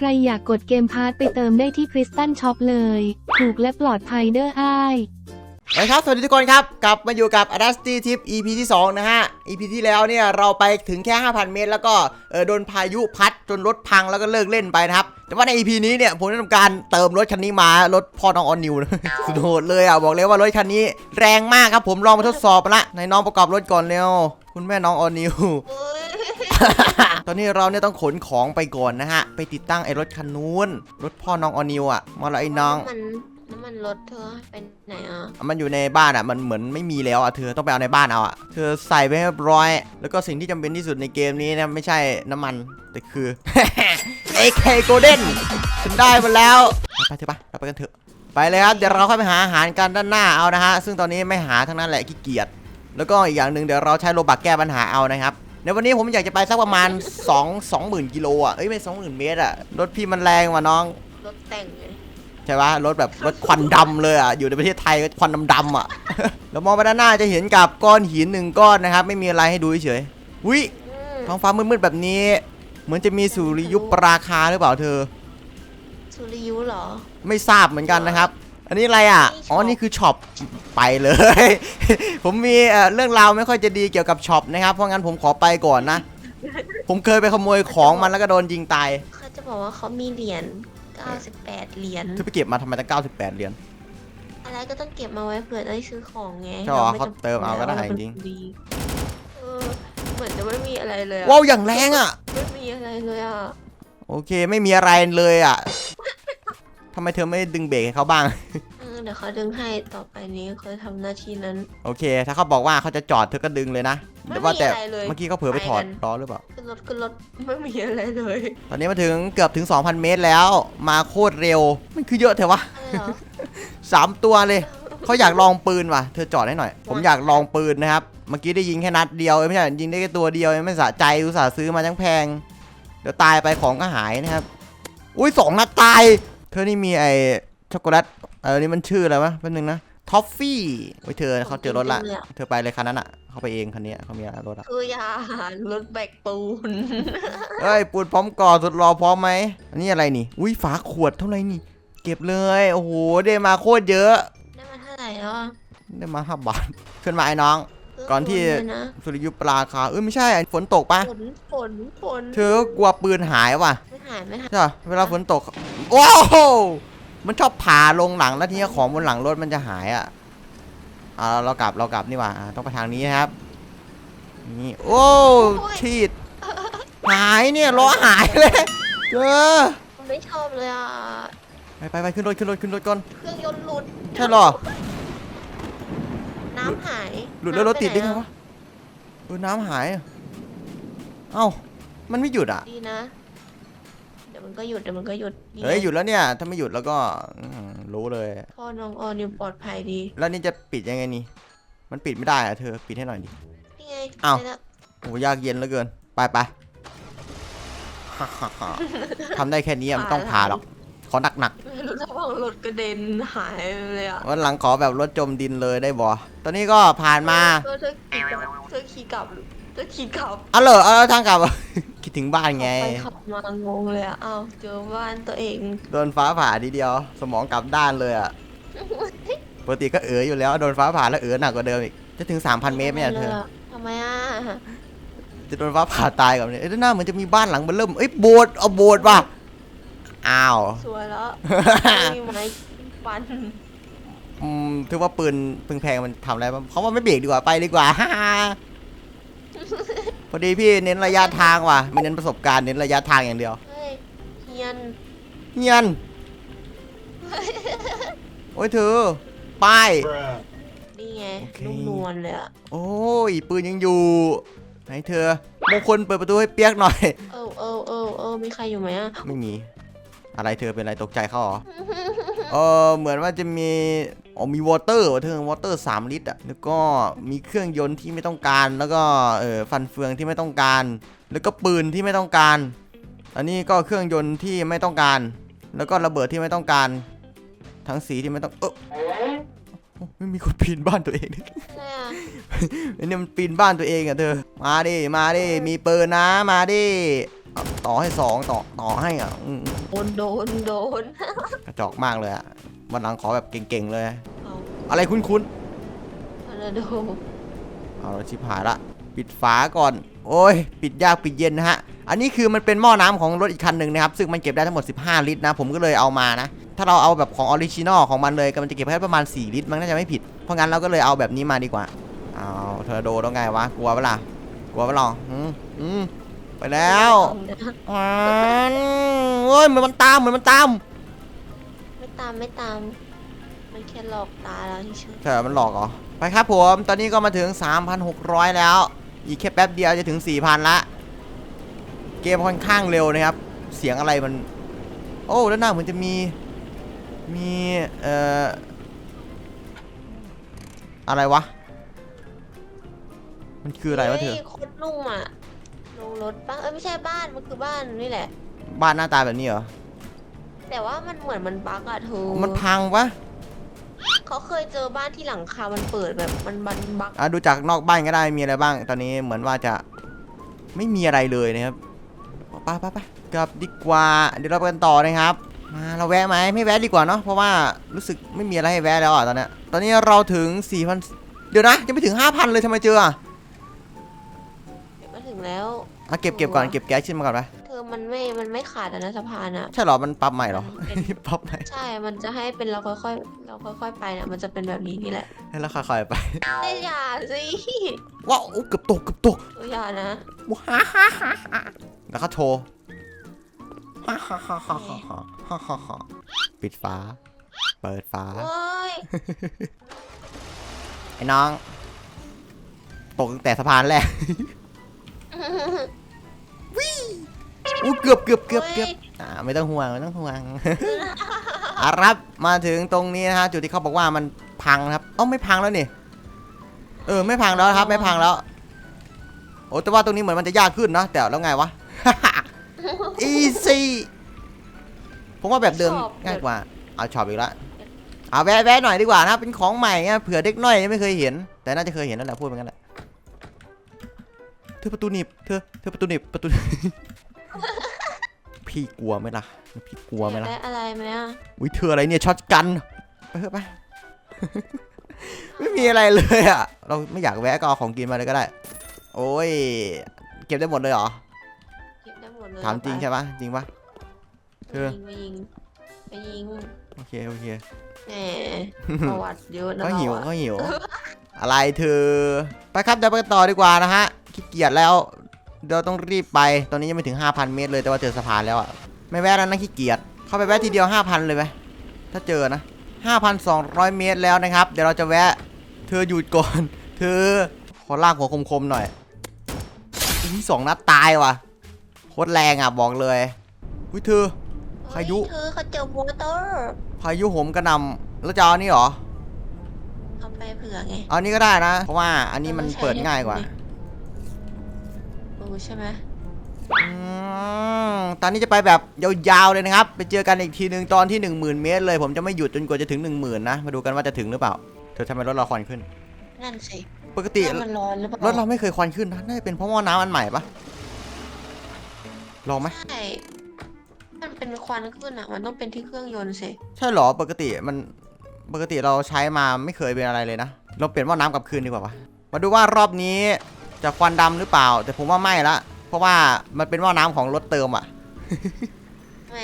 ใครอยากกดเกมพาร์ตไปเติมได้ที่คริสตันช็อปเลย ถูกและปลอดภัยเด้ออ้ายสวัสดีครับ สวัสดีทุกคนครับ กลับมาอยู่กับ a d a s t y Tip EP ที่ 2 นะฮะ EP ที่แล้วเนี่ย เราไปถึงแค่ 5,000 เมตร แล้วก็โดนพายุพัดจนรถพังแล้วก็เลิกเล่นไปนะครับ แต่ว่าใน EP นี้เนี่ย ผมได้ทำการเติมรถคันนี้มา รถพ่อน้องออนนิวนะสุดโหดเลยอะ บอกเลยว่ารถคันนี้แรงมากครับผมลองมาทดสอบละในน้องประกอบรถก่อนเร็วคุณแม่น้องออนนิว ตอนนี้เราเนี่ยต้องขนของไปก่อนนะฮะ ไปติดตั้งไอ้รถคันนู้น รถพ่อน้องออนนิวอะ มาแล้วไอ้น้องน้ำมันน้ำมันรถเธอเป็นไหนอะ มันอยู่ในบ้านอะ มันเหมือนไม่มีแล้วอะ เธอต้องไปเอาในบ้านเอาอะ เธอใส่ไปให้เรียบร้อย แล้วก็สิ่งที่จำเป็นที่สุดในเกมนี้นะไม่ใช่น้ำมัน แต่คือ AK Golden ฉันได้มาแล้ว ไปเถอะปะเราไปกันเถอะ ไปเลยครับ เดี๋ยวเราค่อยไปหาอาหารกันด้านหน้าเอานะฮะ ซึ่งตอนนี้ไม่หาทั้งนั้นแหละขี้เกียจ แล้วก็อีกอย่างหนึ่งเดี๋ยวเราใช้โลบักแก้ปัญหาเอานะครับ ในวันนี้ผมอยากจะไปสักประมาณ 2 20,000กิโลอะเอ้ยไม่20,000 เมตรอะรถพี่มันแรงว่ะน้อง รถแต่งไงใช่ปะรถแบบรถควันดำเลยอะอยู่ในประเทศไทยก็ควันดำๆอะ แล้วมองไปด้านหน้าจะเห็นกับก้อนหินหนึ่งก้อนนะครับ ไม่มีอะไรให้ดูเฉยๆวิอืมท้องฟ้ามืดๆแบบนี้ เหมือนจะมีสุริยุปราคาหรือเปล่าเธอ สุริยุเหรอ ไม่ทราบเหมือนกันนะครับ อันนี้อะไรอะนี่ช็อปอ๋อ นี่คือช็อป ไปเลย ผมมีเอ่อเรื่องราวไม่ค่อยจะดีเกี่ยวกับช็อปนะครับ เพราะงั้นผมขอไปก่อนนะ ผมเคยไปขโมยของมันแล้วก็โดนยิงตาย เขาจะบอกว่าเขามีเหรียญ 98 เหรียญ เธอไปเก็บมาทำไมตั้ง 98 เหรียญ อะไรก็ต้องเก็บมาไว้เผื่อได้ซื้อของไงใช่เหรอไม่เขาเติมเอาก็ได้แล้วจริงเป็นคนดีเออเหมือนจะไม่มีอะไรเลยอะว้าวอย่างแรงอะ ไม่มีอะไรเลยอะ โอเค ไม่มีอะไรเลยอะทำไมเธอไม่ดึงเบรกให้เขาบ้าง เออเดี๋ยวเขาดึงให้ต่อไปนี้เขาทำหน้าที่นั้น โอเค ถ้าเขาบอกว่าเขาจะจอดเธอก็ดึงเลยนะไม่แต่ว่าแต่มีอะไรเลยเมื่อกี้เขาเผลอไปถอดไปกัน ล้อหรือเปล่า ขึ้นรถขึ้นรถไม่มีอะไรเลยตอนนี้มาถึงเกือบถึง 2,000 เมตรแล้ว มาโคตรเร็ว มันคือเยอะเถอะวะอะไรเหรอ สามตัวเลยเขาอยากลองปืนว่ะ เธอจอดให้หน่อย ผมอยากลองปืนนะครับ เมื่อกี้ได้ยิงแค่นัดเดียวเอ้ยไม่ใช่ยิงได้แค่ตัวเดียวยังไม่สะใจอุตส่าห์ซื้อมาทั้งแพง เดี๋ยวตายไปของก็หายนะครับ อุ้ยสองนัดตาย เธอนี่มีไอ้ช็อกโกแลตเออนี่มันชื่ออะไรวะแป๊บนึงนะทอฟฟี่โอ้ยเธอเขาเจอรถละจงๆยอเธอไปเลยคันนั้นอะ เขาไปเองคันนี้เขามีรถอะคือยารถแบกปูนเฮ้ยปูนพร้อมก่อสุดรอพร้อมไหมอันนี้อะไรนี่ อุ้ยฝาขวดเท่าไหร่นี่ เก็บเลย โอ้โหได้มาโคตรเยอะ ได้มาเท่าไหร่แล้วอะได้มาห้าบาทขึ้นมาไอ้น้อง ก่อนที่เพิ่งโเลยนะสุริยุปราคา เอ้ยไม่ใช่ฝนตกปะฝนฝนฝนเธอก็กลัวปืนหายว่ะไม่ หายไม่หายใช่ปะเวลาฝนตกโอ้โหมันชอบผ่าลงหลังแล้วทีนี้ของบนหลังรถมันจะหายอะอ่าเรากลับเรากลับนี่หว่าอ่าต้องไปทางนี้นะครับนี่โอ้ชีดหายเนี่ยล้อหายเลยเจอไม่ชอบเลยอะ ไปไปไปขึ้นรถขึ้นรถขึ้นรถก่อน เครื่องยนต์หลุด ใช่หรอ น้ำหายหลุดแล้วรถติดได้ไงน้ำปหนวะเออน้ำหายอะเอ้ามันไม่หยุดอะ ดีนะเดี๋ยวมันก็หยุดเดี๋ยวมันก็หยุดนี่เฮ้ยหยุดแล้วเนี่ย ถ้าไม่หยุดแล้วก็อืมรู้เลย พ่อน้องออนิวปลอดภัยดีแล้วนี่จะปิดยังไงนี่ มันปิดไม่ได้อะเธอ ปิดให้หน่อยดิ นี่ไงอ้าว ได้ละโอ้ยากเย็นเหลือเกิน ไปไป ทำได้แค่นี้อะไม่ต้องผ่าหรอก ขอหนักไม่รู้ระวังรถกระเด็นหายไปเลยอะๆวันหลังขอแบบรถจมดินเลยได้บ่ตอนนี้ก็ผ่านมาเธอเธอขี่กลับเธอขี่กลับเธอขี่กลับเอาเหรอเอาแล้วทางกลับ คิดถึงบ้านไง ไปขับมางงเลยอะอ้าวเจอบ้านตัวเองโดนฟ้าผ่าทีเดียว สมองกลับด้านเลยอะ ปกติก็เอ๋ออยู่แล้ว โดนฟ้าผ่าแล้วเอ๋อหนักกว่าเดิมอีก จะถึง 3,000 เมตรไหมเนี่ยเธอ ทำไมอะจะโดนฟ้าผ่าตายกับเนี่ยเอ้ยด้านหน้าเหมือนจะมีบ้านหลังเบนเริ่มเอ้ยโบสถ์เอาโบสถ์ว่ะ อ้าว สวยแล้วมีไม้ฟันอืมถือว่าปืนพึงแพงมันทำอะไรบ้างเขาว่าไม่เบรกดีกว่าไปดีกว่า พอดีพี่เน้นระยะทางว่ะไม่เน้นประสบการณ์เน้นระยะทางอย่างเดียวเฮ้ยเฮียนเงียนโอ้ยเธอป้าย นี่ไงโอเค นุ่มนวลเลยอะโอ้ยปืนยังอยู่ไหนเธอมงคลเปิดประตูให้เปียกหน่อย เออเออเออเออมีใครอยู่ไหมอะไม่มี อะไรเธอเป็นอะไรตกใจเขาเหรอ เออเหมือนว่าจะมีอ๋อมีวอเตอร์ว่ะเธอวอเตอร์สามลิตรอะแล้วก็มีเครื่องยนต์ที่ไม่ต้องการ แล้วก็เออฟันเฟืองที่ไม่ต้องการ แล้วก็ปืนที่ไม่ต้องการ อันนี้ก็เครื่องยนต์ที่ไม่ต้องการ แล้วก็ระเบิดที่ไม่ต้องการ ทั้งสีที่ไม่ต้องเออโอ้ไม่มีคนปีนบ้านตัวเองอะไรอะไอ้เนี่ยมันปีนบ้านตัวเองอะเธอ มาดิ มาดิ มีปืนนะ มาดิ ต่อให้สองต่อต่อให้อะอืมโดนโดนโดนกระจอกมากเลยอะวันหลังขอแบบเก่งๆเลย เอาอะไรคุ้นทอร์นาโดๆเอาละชิบหายละ ปิดฝาก่อน โอ้ย ปิดยากปิดเย็นนะฮะ อันนี้คือมันเป็นหม้อน้ำของรถอีกคันหนึ่งนะครับ ซึ่งมันเก็บได้ทั้งหมด 15 ลิตรนะ ผมก็เลยเอามานะ ถ้าเราเอาแบบของออริจินอลของมันเลยก็มันจะเก็บแค่ประมาณ 4 ลิตร มันน่าจะไม่ผิด เพราะงั้นเราก็เลยเอาแบบนี้มาดีกว่า เอาเทอร์โดต้องไงวะ กลัวเปะล่ากลัวเปะล่าอืมอืม ไปแล้วอ่านโอ้ยเหมือนมันตามเหมือนมันตามไม่ตามไม่ตาม มันแค่หลอกตาเราเฉยใช่เหรอมันหลอกเหรอไปครับผมตอนนี้ก็มาถึง 3,600 แล้ว อีกแค่แป๊บเดียวจะถึง 4,000 ละ เกมค่อนข้างเร็วนะครับ เสียงอะไรมัน โอ้ด้านหน้าเหมือนจะมีมีเอ่ออะไรวะ มันคืออะไรวะเธอฮ้ยโคตรนุ่มอะ ลงรถบ้างเอ้ยไม่ใช่บ้านมันคือบ้านนี่แหละ บ้านหน้าตาแบบนี้เหรอ แต่ว่ามันเหมือนมันบั๊กอะเธอมันพังปะเขาเคยเจอบ้านที่หลังคา มันเปิดแบบมันบันบั๊กอะดูจากนอกบ้านก็ได้มีอะไรบ้าง ตอนนี้เหมือนว่าจะไม่มีอะไรเลยนะครับไปไปไปกลับดีกว่า เดี๋ยวเราไปกันต่อนะครับ มาเราแวะไหมไม่แวะดีกว่าเนาะเพราะว่ารู้สึกไม่มีอะไรให้แวะแล้วอะตอนเนี้ยตอนนี้เราถึง4,000เดี๋ยวนะยังไม่ถึง5,000เลยทำไมเจออะเก็บมาถึง แล้ว อะเก็บเก็บก่อนเก็บแก๊สขึ้นมาก่อนไหมคือมันไม่ มันไม่ขาดนะสะพานอะ ใช่หรอ มันปั๊บใหม่หรอ มันเป็น ปรับใหม่ ใช่ มันจะให้เป็นเราค่อยๆ เราค่อยๆ ไปนะมันจะเป็นแบบนี้นี่แหละให้เราคาคอยไป แต่อย่าสิว้าวเกือบตกเกือบตกอย่านะ แล้วก็โทรฮ่าฮ่าฮ่าฮ่าฮ่าปิดฝา เปิดฝายไอ้น้อง ตกตั้งแต่สะพานแรก อู้เกือบเกือบเกือบเกือบอ่าไม่ต้องห่วงไม่ต้องห่วงอารับมาถึงตรงนี้นะฮะจุดที่เขาบอกว่ามันพังนะครับเอ้าไม่พังแล้วนี่เออไม่พังแล้วครับ ไม่พังแล้ว โอ้แต่ว่าตรงนี้เหมือนมันจะยากขึ้นนะแต่แล้วไงวะอีซี่ผมว่าแบบเดิมง่ายกว่า เอาช็อปอีกแล้วเอาแวะแวะหน่อยดีกว่านะครับเป็นของใหม่ไงเผื่อเด็กน้อยยังไม่เคยเห็น แต่น่าจะเคยเห็นนั่นแหละพูดเหมือนกันแหละ เธอประตูหนีบเธอเธอประตูหนีบประตู พี่กลัวไหมล่ะ พี่กลัวไหมล่ะ ได้อะไรไหมอะอุ้ยเธออะไรเนี่ยช็อตกันไปเถอะไป ไม่มีอะไรเลยอะ เราไม่อยากแวะก็เอาของกินมาเลยก็ได้ โอ้ย เก็บได้หมดเลยเหรอ เก็บได้หมดเลยถามจริงใช่ปะจริงปะ เธอ ไปยิงไปยิงโอเคโอเคแหมประวัติเยอะนะก็หิวเราก็อะหิว อะไรเธอ ไปครับเดี๋ยวไปกันต่อดีกว่านะฮะ ขี้เกียจแล้วเดี๋ยวต้องรีบไป ตอนนี้ยังไม่ถึง 5,000 เมตรเลยแต่ว่าเจอสะพานแล้วอะไม่แวะแล้วนะขี้เกียจ เข้าไปแวะทีเดียว 5,000 เลยไหมถ้าเจอนะ 5,200 เมตรแล้วนะครับ เดี๋ยวเราจะแวะ เธอหยุดก่อน เธอ ขอลากหัวคมๆหน่อยอีสองนัดตายว่ะ โคตรแรงอะบอกเลยอุ้ยเธอ พายุเฮ้เธอเขาเจอวอเตอร์ พายุโหมกระหนำแล้วจะเอาอันนี้เหรอ เอาไปเผื่อไง เอาอันนี้ก็ได้นะ เพราะว่าอันนี้มันเปิดง่ายกว่า เออใช่ไหมอืมตอนนี้จะไปแบบยาวๆเลยนะครับ ไปเจอกันอีกทีหนึ่งตอนที่ 10,000 เมตรเลย ผมจะไม่หยุดจนกว่าจะถึง 10,000 นะ มาดูกันว่าจะถึงหรือเปล่า เธอทำไมรถเราควันขึ้น นั่นสิปกติน้ำมันร้อนหรือเปล่ารถเราไม่เคยควันขึ้นนะ น่าจะเป็นเพราะหม้อน้ำอันใหม่ปะลองไหม ใช่มันเป็นควันขึ้นอะ มันต้องเป็นที่เครื่องยนต์สิใช่เหรอ ปกติมัน ปกติเราใช้มาไม่เคยเป็นอะไรเลยนะ เราเปลี่ยนหม้อน้ำกลับคืนดีกว่าปะมาดูว่ารอบนี้ จะควันดำหรือเปล่า แต่ผมว่าไม่ละ เพราะว่ามันเป็นหม้อน้ำของรถเติมอะแหม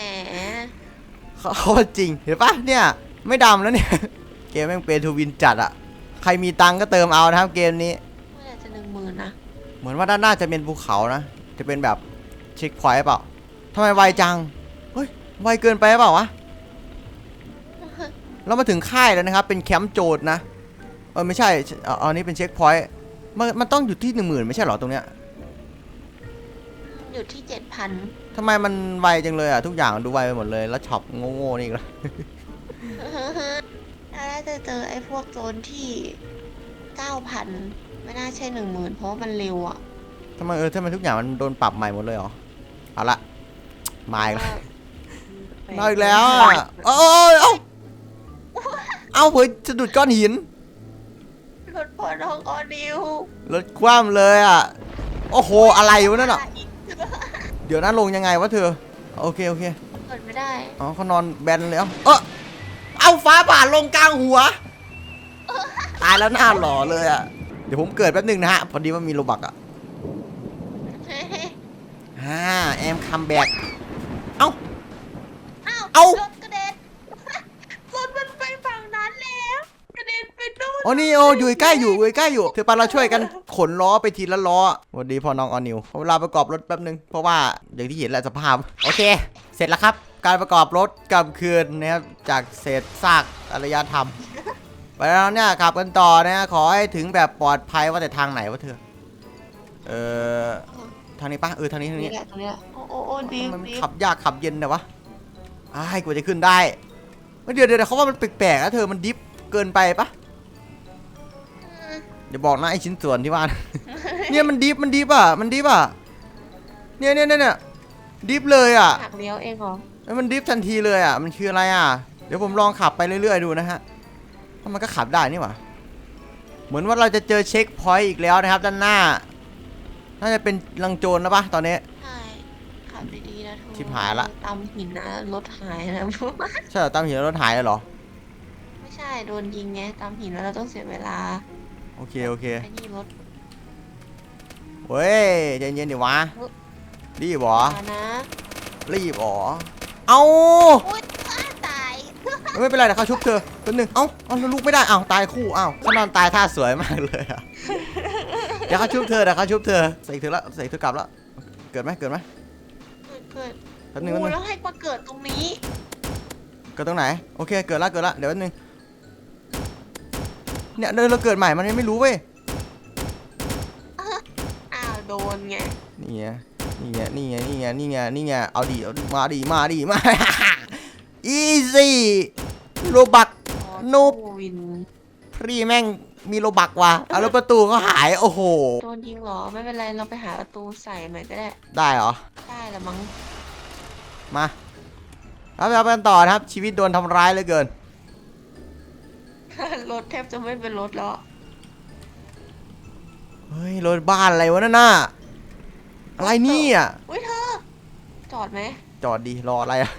เขาเขาว่าจริง เห็นปะเนี่ย ไม่ดำแล้วเนี่ย เกมแม่งเป็นทูวินจัดอะใครมีตังค์ก็เติมเอานะครับเกมนี้ เมื่อไหร่จะหนึ่งหมื่นนะเหมือนว่าด้านหน้าจะเป็นภูเขานะ จะเป็นแบบเช็คพอยต์เปล่าทำไมไวจัง เฮ้ย ไวเกินไปเปล่าวะ เรามาถึงค่ายแล้วนะครับ เป็นแคมป์โจดนะ เออไม่ใช่เอ่ออันนี้เป็นเช็คพอยต์ มันมันต้องอยู่ที่หนึ่งหมื่นไม่ใช่เหรอตรงเนี้ยอยู่ที่เจ็ดพันทำไมมันไวจังเลยอะทุกอย่างดูไวไปหมดเลยแล้วช็อปโง่ๆนี่อีก็ถ้าจะเจอไอ้พวกโจรที่เก้าพันไม่น่าใช่หนึ่งหมื่นเพราะว่ามันเร็วอะทำไมเออทำไมทุกอย่างมันโดนปรับใหม่หมดเลยเหรอเอาละมาอีกแล้วมาอีกแล้วอะเอ้ยเอ้าเอาเผยสะดุดก้อนหิน รถพอน้องออนิวรถคว่ำเลยอะ โอ้โห อะไรวะนั่นอะ เดี๋ยวนะลงยังไงวะเธอ โอเค โอเคเปิดไม่ได้ อ๋อเขานอนแบนเลยเอ้าเออเอาฟ้าผ่าลงกลางหัว ตายแล้วหน้าหล่อเลยอะ เดี๋ยวผมเกิดแป๊บหนึงนะฮะ พอดีว่ามีโลบักอะฮ่าแอมคัมแบ็กเอ้าอ้าวเอ้า รถกระเด็น รถมันไปฝั่งนั้นแล้ว กระเด็ นไปนู่นอ๋อนี่โอ้อยู่ใกล้อยู่อยู่ใกล้อยู่เธอปาเราช่วยกันขนล้อไปทีละล้อสวัสดีพ่อน้องออนิวขอเวลาประกอบรถแป๊บนึงเพราะว่าอย่างที่เห็นแหละสภาพโอเค เสร็จแล้วครับ การประกอบรถกลับคืนนะครับจากเศษซากอารยธรรมไปแล้วเนี่ยขับกันต่อนะขอให้ถึงแบบปลอดภัยว่าแต่ทางไหนวะเธอเออทางนี้ปะเออทางนี้ทางนี่นี้แหละตรงนี้แหละโอ้โอ้โอ้ดีมันดีขับยากขับเย็นแต่วะอ้ายกว่าจะขึ้นได้เฮ้ยเดี๋ยวเดี๋ยวเขาว่ามันแปลกๆนะเธอมันดิฟเกินไปปะ อย่าบอกนะไอชิ้นส่วนที่ว่า เนี่ยมันดิฟมันดิฟอะมันดิฟอะเนี่ยเนี่ยเนี่ยเนี่ยดิฟเลยอะหักเลี้ยวเองเหรอแล้วมันดิฟทันทีเลยอะมันคืออะไรอะ เดี๋ยวผมลองขับไปเรื่อยๆดูนะฮะถ้ามันก็ขับได้นี่หว่าเหมือนว่าเราจะเจอเช็คพอยต์อีกแล้วนะครับ ด้านหน้า น่าจะเป็นลังโจรแล้วปะตอนนี้ ใช่ขับดีๆนะทุกชิบหายละ ตามหินนะรถหายนะ ใช่เหรอตามเห็นรถหายเลยเหรอ ไม่ใช่โดนยิงไงตามหินแล้วเราต้องเสียเวลา โอเคโอเคไอ้นี่รถ เว้ยใจเย็นๆดิวะรีบเหรอมานะรีบเหรอเอาอุ้ยอ้าตายไม่เป็นไรเดี๋ยวเขาชุบเธอเป็นหนึ่งเอ้าเอาแล้วลูกไม่ได้เอ้าตายคู่เอ้าเขานอนตายท่าสวยมากเลยอะเดี๋ยวเขาชุบเธอเดี๋ยวเขาชุบเธอใส่เธอละใส่เธอกลับแล้วเกิดไหมเกิดไหมเกิดเกิดแป๊บนึงแป๊บโอ้นึง แล้วให้มาเกิดตรงนี้ เกิดตรงไหน โอเค เกิดละเกิดละเดี๋ยวแป๊บนึง เนี่ยเดินเราเกิดใหม่มันยังไม่รู้เว้ยอ้าวโดนไงนี่ไงนี่ไงนี่ไงนี่ไงนี่ไงนี่ไงเอาดิเอาดิมาดิมาดิมาอีซี่โรบักอ๋อนุ๊บตู้วินพี่แม่งมีโลบักว่ะเอาแล้วประตูก็หายโอ้โหโดนยิงเหรอไม่เป็นไรเราไปหาประตูใส่หน่อยก็ได้ ได้เหรอได้ละมั้งมาครับเราไปกันต่อนะครับชีวิตโดนทำร้ายเหลือเกิน รถแทบจะไม่เป็นรถแล้ว เฮ้ยรถบ้านอะไรวะนั่นน่ะอะไรเนี่ยอุ้ยเธอจอดไหมจอดดีรออะไรอะ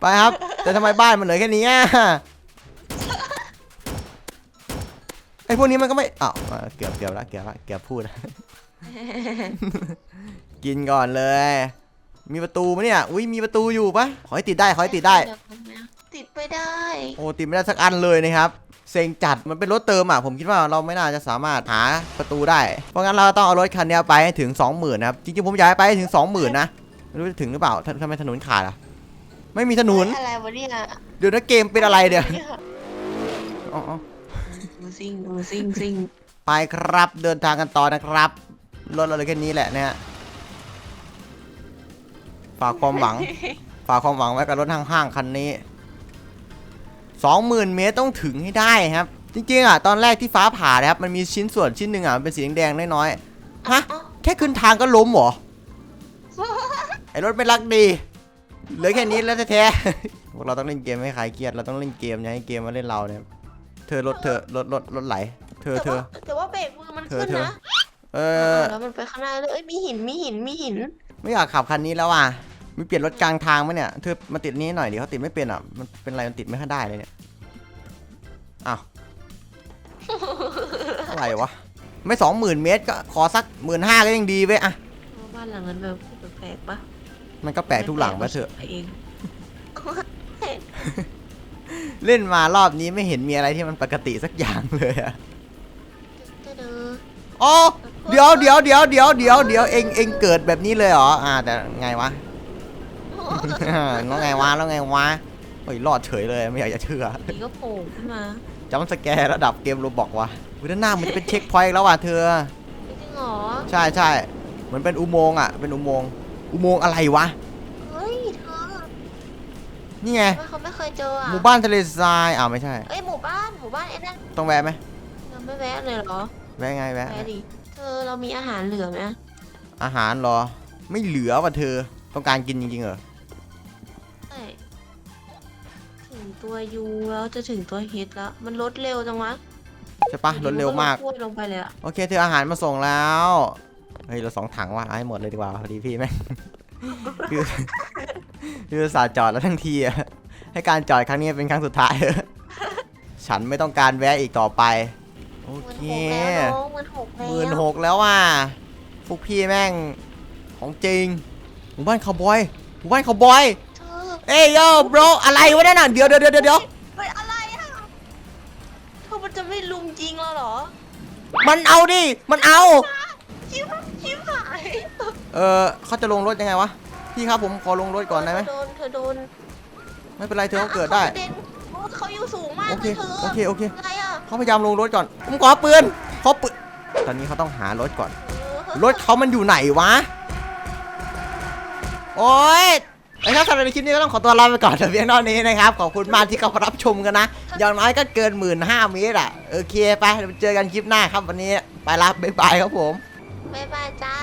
ไปครับ แต่ทำไมบ้านมันเหลือแค่นี้อะไอ้พวกนี้มันก็ไม่อ้าวอ่าเกือบเกือบละเกือบละเกือบพูด กินก่อนเลย มีประตูไหมเนี่ย อุ้ยมีประตูอยู่ปะขอให้ติดได้ขอให้ติดได้ ติดไม่ได้ โอ้ติดไม่ได้สักอันเลยนะครับเซ็งจัดมันเป็นรถเติมอะผมคิดว่าเราไม่น่าจะสามารถหาประตูได้ เพราะงั้นเราต้องเอารถคันนี้ไปให้ถึง 20,000นะครับจริงๆผมอยากให้ไปให้ถึง 20,000นะไม่รู้จะถึงหรือเปล่าททำไมถนนขาดอะไม่มีถนนอะไรวะเนี่ยเดี๋ยวนะเกมเป็นอะไรเดี๋ยวอ๋ออ๋อดูซิงดูซิงซิงไปครับเดินทางกันต่อนะครับรถเราเหลยแค่นี้แหละนะฮะฝากความหวัง ฝากความหวังไว้กับรถห้างๆคันนี้ สองหมื่นเมตรต้องถึงให้ได้ครับ จริงๆอะตอนแรกที่ฟ้าผ่านะครับมันมีชิ้นส่วนชิ้นหนึ่งอะมันเป็นสีแดงๆน้อยๆฮะแค่ขึ้นทางก็ล้มเหรอไอ้รถไม่รักดีเหลือแค่นี้แล้วแท้ๆพวกเราต้องเล่นเกมให้คลายเครียดเราต้องเล่นเกมอย่าให้เกมมาเล่นเราเนี่ยเธอรถเธอรถรถรถไหล เธอแต่เธอว่าแต่ว่าเบรกมือมันเธอขึ้นเธอนะเออแล้วมันไปข้างหน้าเลยเอ้ยมีหินมีหินมีหิน ไม่อยากขับคันนี้แล้วอะ มีเปลี่ยนรถกลางทางไหมเนี่ยเธอมาติดนี้หน่อยดิเขาติดไม่เป็นอะมันเป็นอะไรมันติดไม่ค่อยได้เลยเนี่ยอ้าวอะไรวะไม่สองหมื่นเมตรก็ขอสักหมื่นห้าก็ยังดีเว้ยอะบ้านหลังนั้นแบบแปลกๆปะมันก็แปลกทุกหลังไปเถอะไปเองเล่นมารอบนี้ไม่เห็นมีอะไรที่มันปกติสักอย่างเลยอะจะเดินอ๋อเดี๋ยวเดี๋ยวเดี๋ยวเดี๋ยวเดี๋ยวเดี๋ยวเองเองเกิดแบบนี้เลยเหรออ่าแต่ไงวะ แล้วไงวะแล้วไงวะโอ้ยรอดเฉยเลยไม่อยากจะเชื่อผีก็โผล่ขึ้นมาจำสแกร์ระดับเกมโรบอกว่ะอุ๊ยด้านหน้ามันจะเป็นเช็คพอยต์แล้วว่ะเธอ จริงเหรอ ใช่ใช่เหมือนเป็นอุโมงค์อะเป็นอุโมงค์อุโมงค์อะไรวะเฮ้ยเธอนี่ไงทำไมเขาไม่เคยเจออะหมู่บ้านทะเลทรายอ้าวไม่ใช่ เอ้ยหมู่บ้านหมู่บ้านไอ้นั่นต้องแวะไหมเราไม่แวะเลยเหรอ แวะไงแวะแวะดิ เธอเรามีอาหารเหลือไหมอาหารเหรอ ไม่เหลือว่ะเธอต้องการกินจริงๆเหรอ ตัวยูแล้วจะถึงตัวเฮดแล้วมันลดเร็วจังวะใช่ปะรถเร็วมากพูดลงไปเลยอะโอเคเธออาหารมาส่งแล้วเฮ้ยเราสองถังว่ะเอาให้หมดเลยดีกว่าพอดีพี่แม่ง คือคือสาห์จอดแล้วทั้งทีอะให้การจอดครั้งนี้เป็นครั้งสุดท้าย ฉันไม่ต้องการแวะอีกต่อไป โอหมื่เคนหกแล้วน้องหมื่นหกหแล้วมื่นหกแล้วอะพวกพี่แม่งของจริงหมู่บ้านคาวบอยหมู่บ้านคาวบอย เธอเอ้ยโย่บรอะไรวะนั่นน่ะเดี๋ยวเดี๋ยวเดี๋ยวเดี๋ยวเฮ้ยอะไรอะเธอมันจะไม่ลุมจริงแล้วเหรอมันเอาดิ มันเอา ชิบชิบหายเออเขาจะลงรถยังไงวะ พี่ครับผมขอลงรถก่อนได้ไหมเธอโดนเธอโดนไม่เป็นไรเธอเขาเกิดได้ขาระนโอ้เขาอยู่สูงมากโอเลเคยเธอโอเคโอเค อะไรอะเขาพยายามลงรถก่อน ผมขอปืนขอปืน ตอนนี้เขาต้องหารถก่อน เออรถเขามันอยู่ไหนวะ โอ้ย ไอ้ครับสำหรับในคลิปนี้ก็ต้องขอตัวลาไปก่อนเพียงเท่านี้นะครับ ขอบคุณมากที่เข้ามารับชมกันนะ อย่างน้อยก็เกินหมื่นห้าเมตรอะ โอเคไปเดี๋ยวเจอกันคลิปหน้าครับวันนี้ ไปละบ๊ายบายครับผม บ๊ายบายจ้า